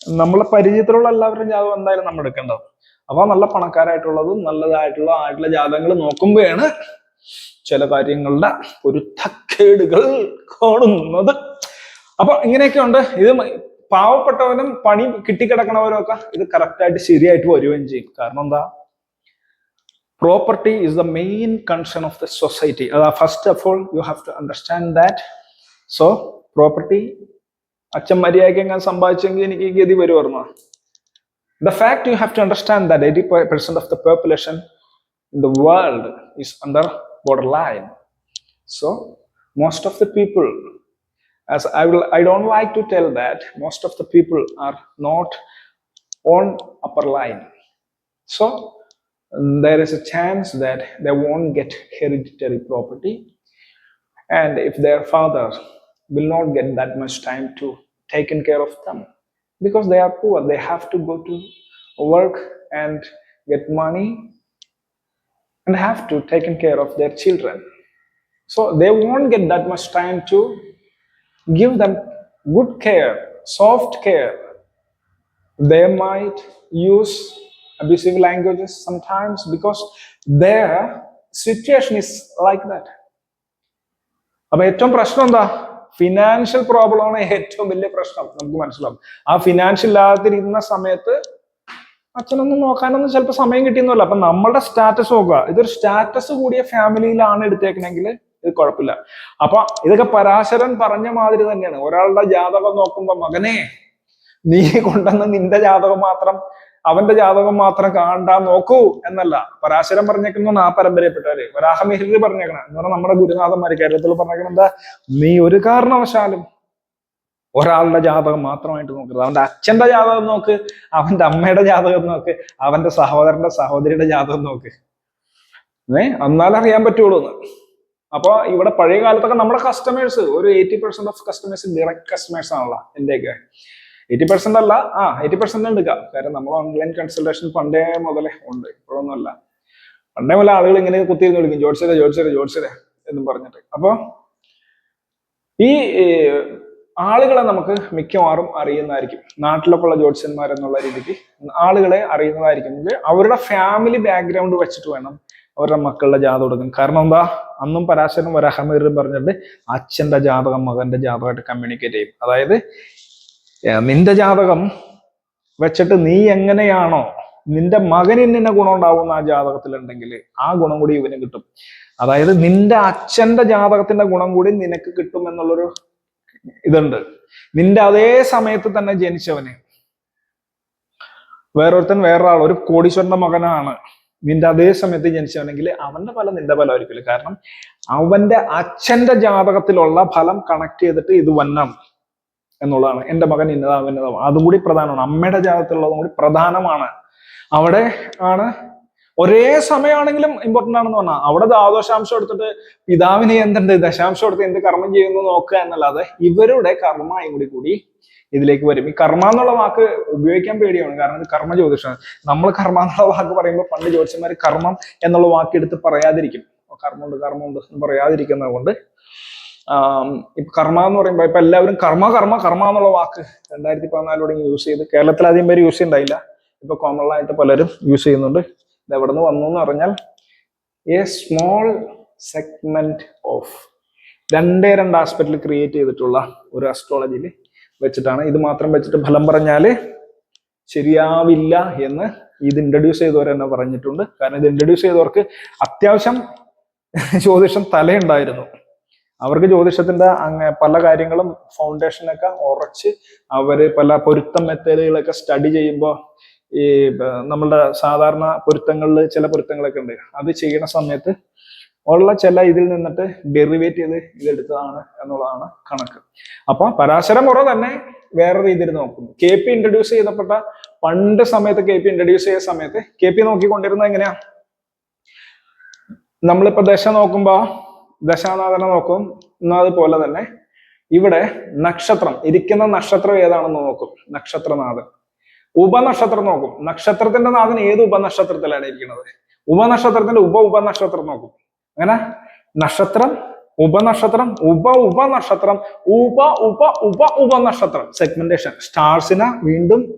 നമ്മളെ പരിചയത്തിലുള്ള എല്ലാവരുടെയും ജാതകം എന്തായാലും നമ്മൾ എടുക്കേണ്ടത് അപ്പൊ നല്ല പണക്കാരായിട്ടുള്ളതും നല്ലതായിട്ടുള്ള ആയിട്ടുള്ള ജാതകങ്ങൾ നോക്കുമ്പോഴാണ് ചില കാര്യങ്ങളുടെ ഒരു തക്കേടുകൾ കാണുന്നത്. അപ്പൊ ഇങ്ങനെയൊക്കെ ഉണ്ട്. ഇത് പാവപ്പെട്ടവനും പണി കിട്ടിക്കിടക്കണവരും ഒക്കെ ഇത് കറക്റ്റായിട്ട് ശരിയായിട്ട് വരികയും ചെയ്യും. കാരണം എന്താ? Property is the main concern of the society first of all you have to understand that so property അച്ഛൻ മര്യാദയ്ക്ക് എങ്ങനെ സമ്പാദിച്ചെങ്കിൽ എനിക്ക് ഈ ഗതി വരുമായിരുന്നു The fact you have to understand that 80% of the population in the world is under borderline. So, most of the people, as I will, I don't like to tell that most of the people are not on upper line. So, there is a chance that they won't get hereditary property, and if their father will not get that much time to taken care of them because they are poor they have to go to work and get money and have to taken care of their children. So they won't get that much time to give them good care, soft care. They might use abusive languages sometimes because their situation is like that. അപ്പൊ ഏറ്റവും പ്രശ്നം എന്താ ഫിനാൻഷ്യൽ പ്രോബ്ലം ആണ് ഏറ്റവും വലിയ പ്രശ്നം നമുക്ക് മനസ്സിലാവും. ആ ഫിനാൻഷ്യൽ ഇല്ലാതിരുന്ന സമയത്ത് അച്ഛനൊന്നും നോക്കാനൊന്നും ചിലപ്പോൾ സമയം കിട്ടിയെന്നല്ല. അപ്പൊ നമ്മളുടെ സ്റ്റാറ്റസ് നോക്കുക. ഇതൊരു സ്റ്റാറ്റസ് കൂടിയ ഫാമിലിയിലാണ് എടുത്തേക്കണെങ്കിൽ ഇത് കുഴപ്പമില്ല. അപ്പൊ ഇതൊക്കെ പരാശരൻ പറഞ്ഞ മാതിരി തന്നെയാണ്. ഒരാളുടെ ജാതകം നോക്കുമ്പോ മകനെ നീ കൊണ്ടുവന്ന് നിന്റെ ജാതകം മാത്രം അവന്റെ ജാതകം മാത്രം കാണ്ടാ നോക്കൂ എന്നല്ല. പരാശരം പറഞ്ഞേക്കുന്ന ആ പരമ്പരയപ്പെട്ടവര് വരാഹമിഹിരി പറഞ്ഞേക്കണം. എന്ന് പറഞ്ഞാൽ നമ്മുടെ ഗുരുനാഥന്മാര് കേരളത്തിൽ പറഞ്ഞേക്കണം എന്താ? നീ ഒരു കാരണവശാലും ഒരാളുടെ ജാതകം മാത്രമായിട്ട് നോക്കരുത്. അവന്റെ അച്ഛന്റെ ജാതകം നോക്ക് അവന്റെ അമ്മയുടെ ജാതകം നോക്ക് അവന്റെ സഹോദരന്റെ സഹോദരിയുടെ ജാതകം നോക്ക്. ഏ? എന്നാലറിയാൻ പറ്റുള്ളൂ എന്ന്. അപ്പൊ ഇവിടെ പഴയ കാലത്തൊക്കെ നമ്മുടെ കസ്റ്റമേഴ്സ് ഒരു eighty percent of customers direct customers ആണല്ലോ എന്റെയൊക്കെ. എയ്റ്റി പെർസെന്റ് അല്ല. ആ എയ്റ്റി പെർസെന്റ് എടുക്കാം കാരണം നമ്മൾ ഓൺലൈൻ കൺസൾട്ടേഷൻ പണ്ടേ മുതലേ ഉണ്ട്. ഇപ്പോഴൊന്നുമല്ല. പണ്ടേ മുതലേ ആളുകൾ ഇങ്ങനെ കുത്തിയിരുന്ന് വിളിക്കും. ജോഡ്സരെ ജോഡ്സരെ ജോഡ്സരെ എന്നും പറഞ്ഞിട്ട്. അപ്പോൾ ഈ ആളുകളെ നമുക്ക് മിക്കവാറും അറിയുന്നതായിരിക്കും. നാട്ടിലൊക്കെ ഉള്ള ജ്യോത്സ്യന്മാർ എന്നുള്ള രീതിക്ക് ആളുകളെ അറിയുന്നതായിരിക്കും. അവരുടെ ഫാമിലി ബാക്ക്ഗ്രൗണ്ട് വെച്ചിട്ട് വേണം അവരുടെ മക്കളുടെ ജാതകം കൊടുക്കും കാരണം എന്താ? അന്നും പരാശരം വരാഹമീറും പറഞ്ഞിട്ട് അച്ഛന്റെ ജാതകം മകന്റെ ജാതകമായിട്ട് കമ്മ്യൂണിക്കേറ്റ് ചെയ്യും. അതായത് നിന്റെ ജാതകം വെച്ചിട്ട് നീ എങ്ങനെയാണോ നിന്റെ മകനിന് നിന്നെ ഗുണം ഉണ്ടാവുന്ന ആ ജാതകത്തിലുണ്ടെങ്കിൽ ആ ഗുണം കൂടി ഇവന് കിട്ടും. അതായത് നിന്റെ അച്ഛന്റെ ജാതകത്തിന്റെ ഗുണം കൂടി നിനക്ക് കിട്ടും എന്നുള്ളൊരു ഇതുണ്ട്. നിന്റെ അതേ സമയത്ത് തന്നെ ജനിച്ചവന് വേറൊരുത്തൻ വേറൊരാൾ ഒരു കോടീശ്വരന്റെ മകനാണ്. നിന്റെ അതേ സമയത്ത് ജനിച്ചവനെങ്കിൽ അവന്റെ ഫലം നിന്റെ ഫലം ആയിരിക്കില്ല കാരണം അവന്റെ അച്ഛന്റെ ജാതകത്തിലുള്ള ഫലം കണക്ട് ചെയ്തിട്ട് ഇത് വന്നം. എന്നുള്ളതാണ്. എന്റെ മകൻ ഇന്നതാവും ഇന്നതാവും അതും കൂടി പ്രധാനമാണ്. അമ്മയുടെ ജാതത്തിലുള്ളതും കൂടി പ്രധാനമാണ്. അവിടെ ആണ് ഒരേ സമയമാണെങ്കിലും ഇമ്പോർട്ടന്റ് ആണെന്ന് പറഞ്ഞാൽ അവിടെ ദ്വാദശാംശം എടുത്തിട്ട് പിതാവിനെ എന്തുണ്ട് ദശാംശം എടുത്ത് എന്ത് കർമ്മം ചെയ്യുന്നു നോക്കുക എന്നല്ലാതെ ഇവരുടെ കർമ്മയും കൂടി കൂടി ഇതിലേക്ക് വരും. ഈ കർമ്മ എന്നുള്ള വാക്ക് ഉപയോഗിക്കാൻ പേടിയാണ്. കാരണം ഇത് കർമ്മ ജ്യോതിഷമാണ് നമ്മൾ കർമ്മ എന്നുള്ള വാക്ക് പറയുമ്പോൾ പണ്ട് ജ്യോതിഷന്മാർ കർമ്മം എന്നുള്ള വാക്ക് എടുത്ത് പറയാതിരിക്കും. കർമ്മമുണ്ട് കർമ്മമുണ്ട് എന്ന് പറയാതിരിക്കുന്നത് കൊണ്ട് ഇപ്പൊ കർമ്മ എന്ന് പറയുമ്പോൾ ഇപ്പൊ എല്ലാവരും കർമ്മ കർമ്മ കർമ്മ എന്നുള്ള വാക്ക് രണ്ടായിരത്തി പതിനാലോടെ യൂസ് ചെയ്ത്. കേരളത്തിൽ ആദ്യം പേര് യൂസ് ചെയ്യണ്ടായില്ല. ഇപ്പൊ കോമൺ ആയിട്ട് പലരും യൂസ് ചെയ്യുന്നുണ്ട്. ഇത് എവിടെ നിന്ന് വന്നു എന്ന് പറഞ്ഞാൽ എ സ്മോൾ സെഗ്മെന്റ് ഓഫ് രണ്ടേ രണ്ട് ആസ്പെക്റ്റിൽ ക്രിയേറ്റ് ചെയ്തിട്ടുള്ള ഒരു അസ്ട്രോളജിയിൽ വെച്ചിട്ടാണ്. ഇത് മാത്രം വെച്ചിട്ട് ഫലം പറഞ്ഞാൽ ശരിയാവില്ല എന്ന് ഇത് ഇൻട്രൊഡ്യൂസ് ചെയ്തവർ തന്നെ പറഞ്ഞിട്ടുണ്ട്. കാരണം ഇത് ഇൻട്രൊഡ്യൂസ് ചെയ്തവർക്ക് അത്യാവശ്യം ജ്യോതിഷം തലയുണ്ടായിരുന്നു. അവർക്ക് ജ്യോതിഷത്തിന്റെ അങ്ങ പല കാര്യങ്ങളും ഫൗണ്ടേഷനൊക്കെ ഉറച്ച് അവർ പല പൊരുത്തം മെത്തേഡുകളൊക്കെ സ്റ്റഡി ചെയ്യുമ്പോൾ ഈ നമ്മളുടെ സാധാരണ പൊരുത്തങ്ങളിൽ ചില പൊരുത്തങ്ങളൊക്കെ ഉണ്ട്. അത് ചെയ്യുന്ന സമയത്ത് ഉള്ള ചില ഇതിൽ നിന്നിട്ട് ഡെറിവേറ്റ് ചെയ്ത് ഇതെടുത്തതാണ് എന്നുള്ളതാണ് കണക്ക്. അപ്പൊ പരാശരം മുറ തന്നെ വേറെ രീതിയിൽ നോക്കുന്നു. കെ പി ഇൻട്രൊഡ്യൂസ് ചെയ്തപ്പെട്ട പണ്ട് സമയത്ത് കെ പി ഇൻട്രൊഡ്യൂസ് ചെയ്ത സമയത്ത് കെ പി നോക്കിക്കൊണ്ടിരുന്നത് എങ്ങനെയാ? നമ്മളിപ്പോ ദശ നോക്കുമ്പോ ദശാനാഥനെ നോക്കും. എന്നതുപോലെ തന്നെ ഇവിടെ നക്ഷത്രം ഇരിക്കുന്ന നക്ഷത്രം ഏതാണെന്ന് നോക്കും. നക്ഷത്രനാഥൻ. ഉപനക്ഷത്രം നോക്കും. നക്ഷത്രത്തിന്റെ നാഥൻ ഏത് ഉപനക്ഷത്രത്തിലാണ് ഇരിക്കുന്നത്? ഉപനക്ഷത്രത്തിന്റെ ഉപ ഉപനക്ഷത്രം നോക്കും. അങ്ങനെ നക്ഷത്രം ഉപനക്ഷത്രം ഉപ ഉപനക്ഷത്രം ഉപ ഉപ ഉപ ഉപനക്ഷത്രം. സെഗ്മെന്റേഷൻ സ്റ്റാർസിനെ വീണ്ടും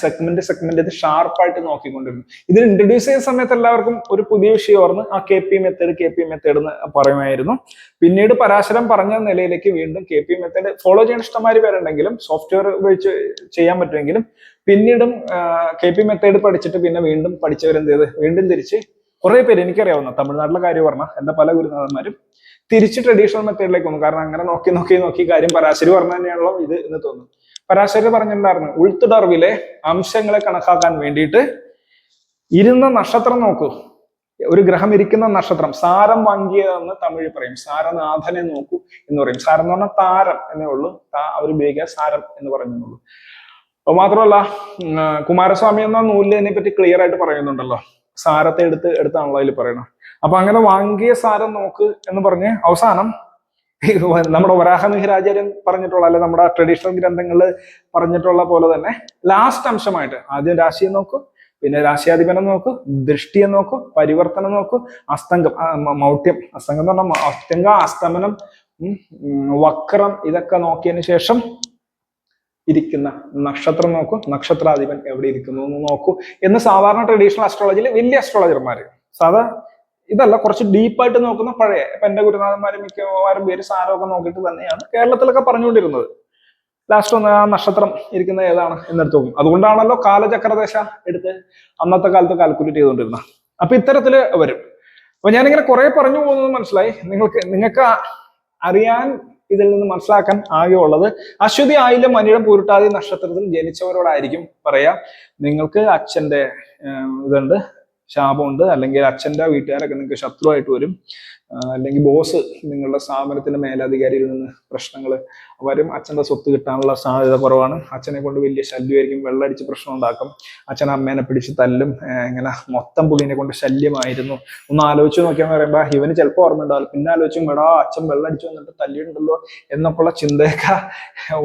സെഗ്മെന്റ് സെഗ്മെന്റ് ഇത് ഷാർപ്പായിട്ട് നോക്കിക്കൊണ്ടിരുന്നു. ഇത് ഇൻട്രൊഡ്യൂസ് ചെയ്യുന്ന സമയത്ത് എല്ലാവർക്കും ഒരു പുതിയ വിഷയം ഓർന്ന് ആ K P method K P method എന്ന് പറയുമായിരുന്നു. പിന്നീട് പരാശരം പറഞ്ഞ നിലയിലേക്ക് വീണ്ടും കെ പി മെത്തേഡ് ഫോളോ ചെയ്യാൻ ഇഷ്ടമാര് പേരുണ്ടെങ്കിലും സോഫ്റ്റ്വെയർ ഉപയോഗിച്ച് ചെയ്യാൻ പറ്റുമെങ്കിലും പിന്നീടും കെ പി മെത്തേഡ് പഠിച്ചിട്ട് പിന്നെ വീണ്ടും പഠിച്ചവരെന്ത് ചെയ്ത്? വീണ്ടും തിരിച്ച് കുറെ പേര് എനിക്കറിയാവുന്ന തമിഴ്നാട്ടിലെ കാര്യം പറഞ്ഞ എന്റെ പല ഗുരുനാഥന്മാരും തിരിച്ച് ട്രഡീഷണൽ മെത്തേഡിലേക്ക് വന്നു കാരണം അങ്ങനെ നോക്കി നോക്കി നോക്കി കാര്യം പരാശരി പറഞ്ഞു തന്നെയാണല്ലോ ഇത് എന്ന് തോന്നുന്നു. പരാശരി പറഞ്ഞിട്ടുണ്ടായിരുന്നു ഉൾത്തുടർവിലെ അംശങ്ങളെ കണക്കാക്കാൻ വേണ്ടിയിട്ട് ഇരുന്ന നക്ഷത്രം നോക്കൂ. ഒരു ഗ്രഹം ഇരിക്കുന്ന നക്ഷത്രം സാരം വാങ്ങിയതെന്ന് തമിഴ് പറയും. സാരനാഥനെ നോക്കൂ എന്ന് പറയും. സാരം എന്ന് പറഞ്ഞാൽ താരം എന്നേ ഉള്ളൂ. അവർ ഉപയോഗിക്കുക സാരം എന്ന് പറയുന്നുള്ളൂ. അപ്പൊ മാത്രമല്ല കുമാരസ്വാമി എന്ന നൂലിൽ ഇതിനെ പറ്റി ക്ലിയർ ആയിട്ട് പറയുന്നുണ്ടല്ലോ. സാരത്തെ എടുത്ത് എടുത്താണല്ലോ അതിൽ പറയണം അപ്പൊ അങ്ങനെ വാങ്ങിയ സാരം നോക്ക് എന്ന് പറഞ്ഞ് അവസാനം നമ്മുടെ വരാഹമിഹിരാചാര്യൻ പറഞ്ഞിട്ടുള്ള അല്ലെ നമ്മുടെ ട്രഡീഷണൽ ഗ്രന്ഥങ്ങളിൽ പറഞ്ഞിട്ടുള്ള പോലെ തന്നെ ലാസ്റ്റ് അംശമായിട്ട് ആദ്യം രാശിയെ നോക്കും പിന്നെ രാശിയാധിപനം നോക്കൂ ദൃഷ്ടിയെ നോക്കൂ പരിവർത്തനം നോക്കൂ അസ്തംഗം മൗഢ്യം. അസ്തംഗം എന്ന് പറഞ്ഞാൽ അസ്തംഗ അസ്തമനം വക്രം ഇതൊക്കെ നോക്കിയതിന് ശേഷം ഇരിക്കുന്ന നക്ഷത്രം നോക്കൂ നക്ഷത്രാധിപൻ എവിടെ ഇരിക്കുന്നു എന്ന് നോക്കൂ. എന്ന് സാധാരണ ട്രഡീഷണൽ അസ്ട്രോളജിയിൽ വലിയ അസ്ട്രോളജർമാര് സാധാ ഇതല്ല കുറച്ച് ഡീപ്പായിട്ട് നോക്കുന്ന പഴയ ഇപ്പൊ എന്റെ ഗുരുനാഥന്മാരും മിക്കവാറും പേര് സാരമൊക്കെ നോക്കിയിട്ട് തന്നെയാണ് കേരളത്തിലൊക്കെ പറഞ്ഞുകൊണ്ടിരുന്നത്. ലാസ്റ്റ് ഒന്ന് ആ നക്ഷത്രം ഇരിക്കുന്ന ഏതാണ് എന്നെടുത്ത് നോക്കും. അതുകൊണ്ടാണല്ലോ കാലചക്രദേശ എടുത്ത് അന്നത്തെ കാലത്ത് കാൽക്കുലേറ്റ് ചെയ്തുകൊണ്ടിരുന്നത്. അപ്പൊ ഇത്തരത്തിൽ വരും. അപ്പൊ ഞാനിങ്ങനെ കുറെ പറഞ്ഞു പോകുന്നത് മനസ്സിലായി. നിങ്ങൾക്ക് നിങ്ങൾക്ക് അറിയാൻ ഇതിൽ നിന്ന് മനസ്സിലാക്കാൻ ആകെ ഉള്ളത് അശ്വതി ആയില്യം മനിഴം പൂരിട്ടാതി നക്ഷത്രത്തിൽ ജനിച്ചവരോടായിരിക്കും പറയാം. നിങ്ങൾക്ക് അച്ഛന്റെ ഇതുണ്ട്. ശാപമുണ്ട്. അല്ലെങ്കിൽ അച്ഛന്റെ വീട്ടുകാരൊക്കെ നിങ്ങൾക്ക് ശത്രുവായിട്ട് വരും. അല്ലെങ്കിൽ ബോസ് നിങ്ങളുടെ സ്ഥാപനത്തിന്റെ മേലധികാരിയിൽ നിന്ന് പ്രശ്നങ്ങൾ വരും. അച്ഛന്റെ സ്വത്ത് കിട്ടാനുള്ള സാധ്യത കുറവാണ്. അച്ഛനെ കൊണ്ട് വലിയ ശല്യമായിരിക്കും. വെള്ളടിച്ച് പ്രശ്നം ഉണ്ടാക്കും. അച്ഛൻ അമ്മേനെ പിടിച്ച് തല്ലും. ഇങ്ങനെ മൊത്തം പുള്ളിനെ കൊണ്ട് ശല്യമായിരുന്നു. ഒന്ന് ആലോചിച്ച് നോക്കിയാന്ന് പറയുമ്പോൾ ഇവന് ചിലപ്പോൾ ഓർമ്മ ഉണ്ടാവില്ല. പിന്നെ ആലോചിച്ചും എടാ അച്ഛൻ വെള്ളടിച്ച് വന്നിട്ട് തല്ലിയിട്ടുണ്ടല്ലോ എന്നൊക്കെയുള്ള ചിന്തയൊക്കെ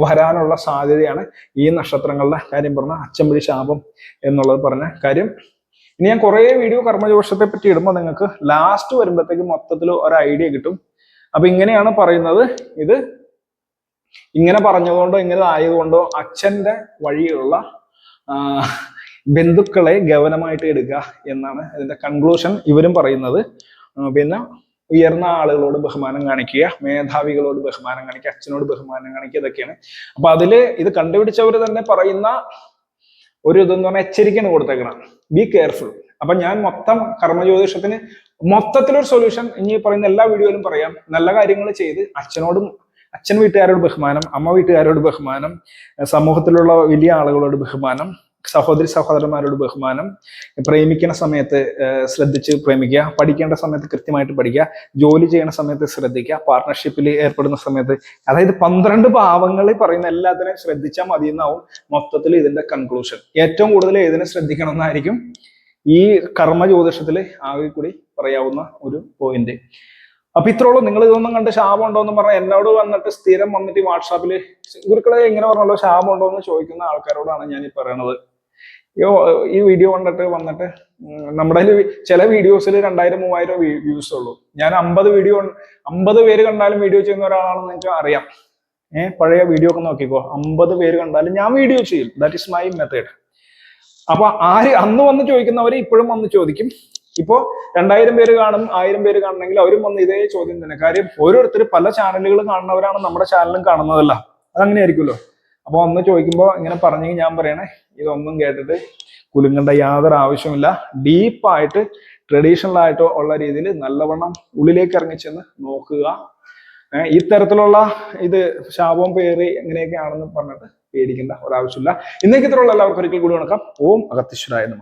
വരാനുള്ള സാധ്യതയാണ് ഈ നക്ഷത്രങ്ങളുടെ കാര്യം പറഞ്ഞ അച്ഛൻ പിടി ശാപം എന്നുള്ളത് പറഞ്ഞ കാര്യം. ഇനി ഞാൻ കുറേ വീഡിയോ കർമ്മജോഷത്തെ പറ്റി ഇടുമ്പോൾ നിങ്ങൾക്ക് ലാസ്റ്റ് വരുമ്പോഴത്തേക്ക് മൊത്തത്തിൽ ഒരു ഐഡിയ കിട്ടും. അപ്പൊ ഇങ്ങനെയാണ് പറയുന്നത്. ഇത് ഇങ്ങനെ പറഞ്ഞതുകൊണ്ടോ ഇങ്ങനെ ആയതുകൊണ്ടോ അച്ഛന്റെ വഴിയുള്ള ബന്ധുക്കളെ ഗവനമായിട്ട് എടുക്കുക എന്നാണ് ഇതിന്റെ കൺക്ലൂഷൻ ഇവരും പറയുന്നത്. പിന്നെ ഉയർന്ന ആളുകളോട് ബഹുമാനം കാണിക്കുക മേധാവികളോട് ബഹുമാനം കാണിക്കുക അച്ഛനോട് ബഹുമാനം കാണിക്കുക ഇതൊക്കെയാണ്. അപ്പൊ അതിൽ ഇത് കണ്ടുപിടിച്ചവർ തന്നെ പറയുന്ന ഒരു ഇതെന്ന് പറഞ്ഞാൽ എച്ചരിക്കാണ് കൊടുത്തേക്കണം ബി കെയർഫുൾ അപ്പൊ ഞാൻ മൊത്തം കർമ്മജ്യോതിഷത്തിന് മൊത്തത്തിലൊരു സൊല്യൂഷൻ ഇനി പറയുന്ന എല്ലാ വീഡിയോയിലും പറയാം. നല്ല കാര്യങ്ങൾ ചെയ്ത് അച്ഛനോടും അച്ഛൻ വീട്ടുകാരോട് ബഹുമാനം അമ്മ വീട്ടുകാരോട് ബഹുമാനം സമൂഹത്തിലുള്ള വലിയ ആളുകളോട് ബഹുമാനം സഹോദരി സഹോദരന്മാരോട് ബഹുമാനം. പ്രേമിക്കുന്ന സമയത്ത് ശ്രദ്ധിച്ച് പ്രേമിക്കുക. പഠിക്കേണ്ട സമയത്ത് കൃത്യമായിട്ട് പഠിക്കുക. ജോലി ചെയ്യുന്ന സമയത്ത് ശ്രദ്ധിക്കുക. പാർട്ട്ണർഷിപ്പിൽ ഏർപ്പെടുന്ന സമയത്ത് അതായത് പന്ത്രണ്ട് ഭാവങ്ങളിൽ പറയുന്ന എല്ലാത്തിനെയും ശ്രദ്ധിച്ചാൽ മതി എന്നാവും മൊത്തത്തിൽ ഇതിന്റെ കൺക്ലൂഷൻ ഏറ്റവും കൂടുതൽ ഏതിനെ ശ്രദ്ധിക്കണം എന്നായിരിക്കും ഈ കർമ്മ ജ്യോതിഷത്തിൽ ആകെ കൂടി പറയാവുന്ന ഒരു പോയിന്റ് അപ്പൊ ഇത്രയുള്ളൂ. നിങ്ങൾ ഇതൊന്നും കണ്ട് ശാപം ഉണ്ടോ എന്ന് പറഞ്ഞാൽ എന്നോട് വന്നിട്ട് സ്ഥിരം വന്നിട്ട് വാട്സാപ്പിൽ ഗുരുക്കളെ എങ്ങനെ പറഞ്ഞല്ലോ ശാപം ഉണ്ടോ എന്ന് ചോദിക്കുന്ന ആൾക്കാരോടാണ് ഞാൻ ഈ പറയണത്. ഈ വീഡിയോ കണ്ടിട്ട് വന്നിട്ട് നമ്മുടെ ചില വീഡിയോസിൽ രണ്ടായിരം മൂവായിരം വ്യൂസ് ഉള്ളൂ. ഞാൻ അമ്പത് വീഡിയോ അമ്പത് പേര് കണ്ടാലും വീഡിയോ ചെയ്യുന്ന ഒരാളാണെന്ന് എനിക്ക് അറിയാം. ഏഹ് പഴയ വീഡിയോ ഒക്കെ നോക്കിക്കോ. അമ്പത് പേര് കണ്ടാലും ഞാൻ വീഡിയോ ചെയ്യും. ദാറ്റ് ഇസ് മൈ മെത്തേഡ് അപ്പൊ ആര് അന്ന് വന്ന് ചോദിക്കുന്നവർ ഇപ്പോഴും വന്ന് ചോദിക്കും. ഇപ്പോ രണ്ടായിരം പേര് കാണും ആയിരം പേര് കാണണമെങ്കിൽ അവരും വന്ന് ഇതേ ചോദ്യം തന്നെ. കാര്യം ഓരോരുത്തർ പല ചാനലുകൾ കാണുന്നവരാണ് നമ്മുടെ ചാനലും കാണുന്നതല്ല. അതങ്ങനെ ആയിരിക്കുമല്ലോ അപ്പൊ ഒന്ന് ചോദിക്കുമ്പോൾ ഇങ്ങനെ പറഞ്ഞെങ്കിൽ ഞാൻ പറയണേ ഇതൊന്നും കേട്ടിട്ട് കുലുങ്ങേണ്ട യാതൊരു ആവശ്യമില്ല ഡീപ്പായിട്ട് ട്രഡീഷണൽ ആയിട്ടോ ഉള്ള രീതിയിൽ നല്ലവണ്ണം ഉള്ളിലേക്ക് ഇറങ്ങിച്ചെന്ന് നോക്കുക. ഈ തരത്തിലുള്ള ഇത് ശാപവും പേര് എങ്ങനെയൊക്കെയാണെന്ന് പറഞ്ഞിട്ട് പേടിക്കേണ്ട ഒരാവശ്യമില്ല. ഇന്നേക്ക് ഇത്രയുള്ള എല്ലാവർക്കും ഒരിക്കൽ കൂടി വണക്കം. ഓം അഗത്യശ്വരായ നമ.